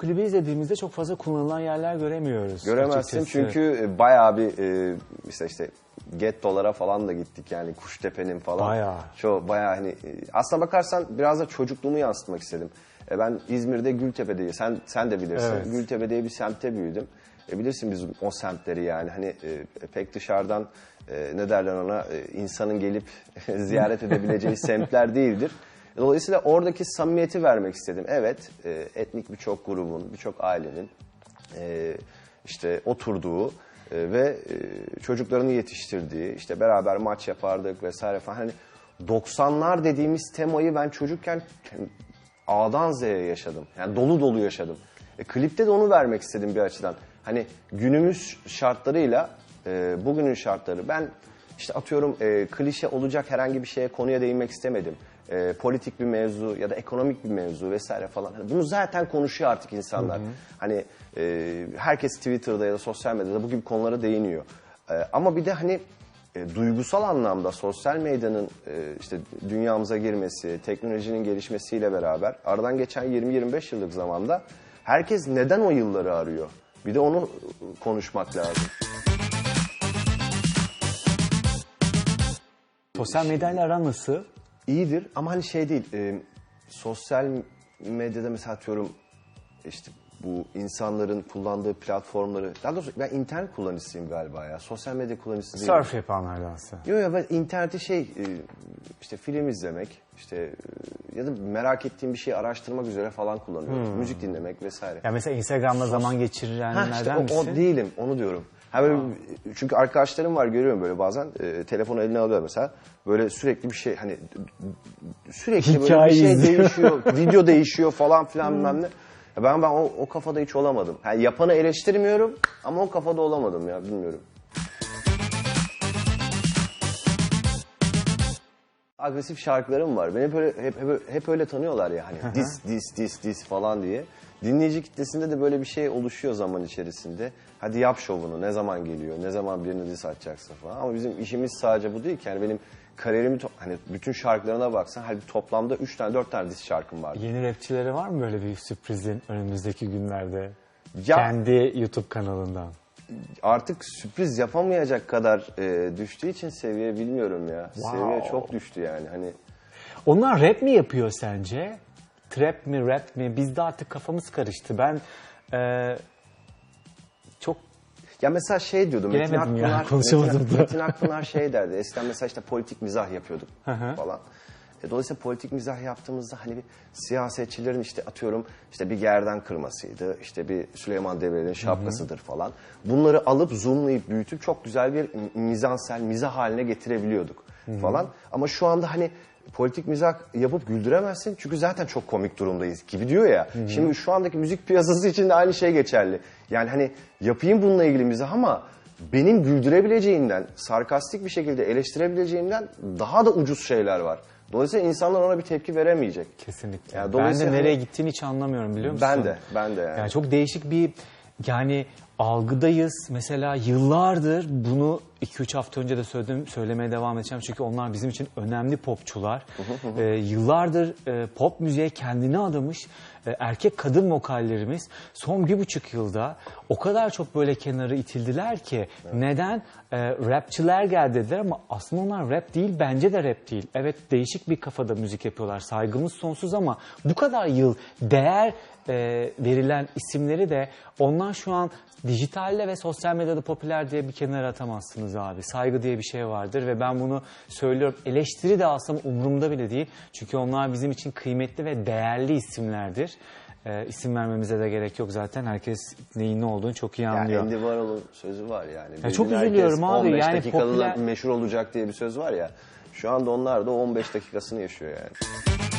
Klibi izlediğimizde çok fazla kullanılan yerler göremiyoruz. Göremezsin açıkçası. çünkü e, bayağı bir e, işte işte gettolara falan da gittik yani Kuştepe'nin falan. Bayağı. Çok bayağı hani e, aslına bakarsan biraz da çocukluğumu yansıtmak istedim. E, ben İzmir'de Gültepe'de sen sen de bilirsin. Evet. Gültepe diye bir semtte büyüdüm. E, bilirsin biz o semtleri yani hani e, pek dışarıdan e, ne derler ona e, insanın gelip ziyaret edebileceği semtler değildir. Dolayısıyla oradaki samimiyeti vermek istedim. Evet, e, etnik birçok grubun, birçok ailenin e, işte oturduğu e, ve e, çocuklarını yetiştirdiği, işte beraber maç yapardık vesaire falan. Hani 90'lar dediğimiz temayı ben çocukken A'dan Z'ye yaşadım. Yani dolu dolu yaşadım. E, klipte de onu vermek istedim bir açıdan. Hani günümüz şartlarıyla e, bugünün şartları. Ben işte atıyorum e, klişe olacak herhangi bir şeye konuya değinmek istemedim. E, politik bir mevzu ya da ekonomik bir mevzu vesaire falan. Hani bunu zaten konuşuyor artık insanlar. Hani e, herkes Twitter'da ya da sosyal medyada bu gibi konulara değiniyor. E, ama bir de hani e, duygusal anlamda sosyal medyanın e, işte dünyamıza girmesi, teknolojinin gelişmesiyle beraber aradan geçen 20-25 yıllık zamanda herkes neden o yılları arıyor? Bir de onu e, konuşmak lazım. Sosyal medyayla aran nasıl? İyidir ama hani şey değil. e, sosyal medyada mesela atıyorum işte bu insanların kullandığı platformları, daha doğrusu ben internet kullanıcısıyım galiba ya. Sosyal medya kullanıcısı değilim. Surf yapanlardansın. Yok ya ben interneti şey e, işte film izlemek işte e, ya da merak ettiğim bir şeyi araştırmak üzere falan kullanıyorum. Müzik dinlemek vesaire. Ya mesela Instagram'da zaman Ha geçirenlerden işte o, misin? o değilim onu diyorum. Ha böyle, çünkü arkadaşlarım var görüyorum böyle bazen e, telefonu eline alıyor mesela böyle sürekli bir şey hani sürekli böyle Hikaye bir şey izliyor. değişiyor video değişiyor falan filan bilmem ne. Ya Ben ben o, o kafada hiç olamadım. Ha, yapanı eleştirmiyorum ama o kafada olamadım ya bilmiyorum. Agresif şarkılarım var. Beni böyle hep, hep, hep öyle tanıyorlar ya hani dis dis dis dis falan diye. Dinleyici kitlesinde de böyle bir şey oluşuyor zaman içerisinde. Hadi yap şovunu ne zaman geliyor, ne zaman birine dis atacaksın falan. Ama bizim işimiz sadece bu değil ki. Yani benim kariyerimi hani bütün şarkılarına baksan hadi toplamda 3 tane 4 tane dis şarkım var. Yeni rapçilere var mı böyle bir sürprizin önümüzdeki günlerde? Ya- Kendi YouTube kanalından. Artık sürpriz yapamayacak kadar e, düştüğü için seviye bilmiyorum ya. Wow. Seviye çok düştü yani. Hani Onlar rap mi yapıyor sence? Trap mi, rap mi? Bizde artık kafamız karıştı. Ben e, çok Ya mesela şey diyordum. Metin Bilemedim ya, Akpınar, konuşamadım Metin, da. Metin Akpınar şey derdi. Eskiden mesela işte politik mizah yapıyorduk hı. falan. E, dolayısıyla politik mizah yaptığımızda hani bir siyasetçilerin işte atıyorum işte bir gerden kırmasıydı. işte bir Süleyman Demirel'in şapkasıdır falan. Bunları alıp zoomlayıp büyütüp çok güzel bir mizansel mizah haline getirebiliyorduk falan. Ama şu anda hani politik mizah yapıp güldüremezsin çünkü zaten çok komik durumdayız gibi diyor ya. Şimdi şu andaki müzik piyasası için de aynı şey geçerli. Yani hani yapayım bununla ilgili mizah ama benim güldürebileceğimden, sarkastik bir şekilde eleştirebileceğimden daha da ucuz şeyler var. Dolayısıyla insanlar ona bir tepki veremeyecek. kesinlikle. Yani ben de nereye hani- gittiğini hiç anlamıyorum biliyor musun? Ben de, ben de yani. Yani çok değişik bir yani algıdayız. Mesela yıllardır bunu 2-3 hafta önce de söyledim, söylemeye devam edeceğim. Çünkü onlar bizim için önemli popçular. Ee, yıllardır e, pop müziğe kendini adamış e, erkek kadın vokallerimiz son bir buçuk yılda o kadar çok böyle kenara itildiler ki neden e, rapçiler geldi dediler ama aslında onlar rap değil bence de rap değil. Evet değişik bir kafada müzik yapıyorlar saygımız sonsuz ama bu kadar yıl değer e, verilen isimleri de onlar şu an dijitalde ve sosyal medyada popüler diye bir kenara atamazsınız abi. Saygı diye bir şey vardır ve ben bunu söylüyorum. Eleştiri de alsam umurumda bile değil. Çünkü onlar bizim için kıymetli ve değerli isimlerdir. E, isim vermemize de gerek yok zaten. Herkes neyin ne olduğunu çok iyi Yani anlıyor. Andy Warhol'un sözü var yani. Bir çok herkes üzülüyorum abi, 15 yani dakikada popüler- meşhur olacak diye bir söz var ya. Şu anda onlar da 15 dakikasını yaşıyor yani.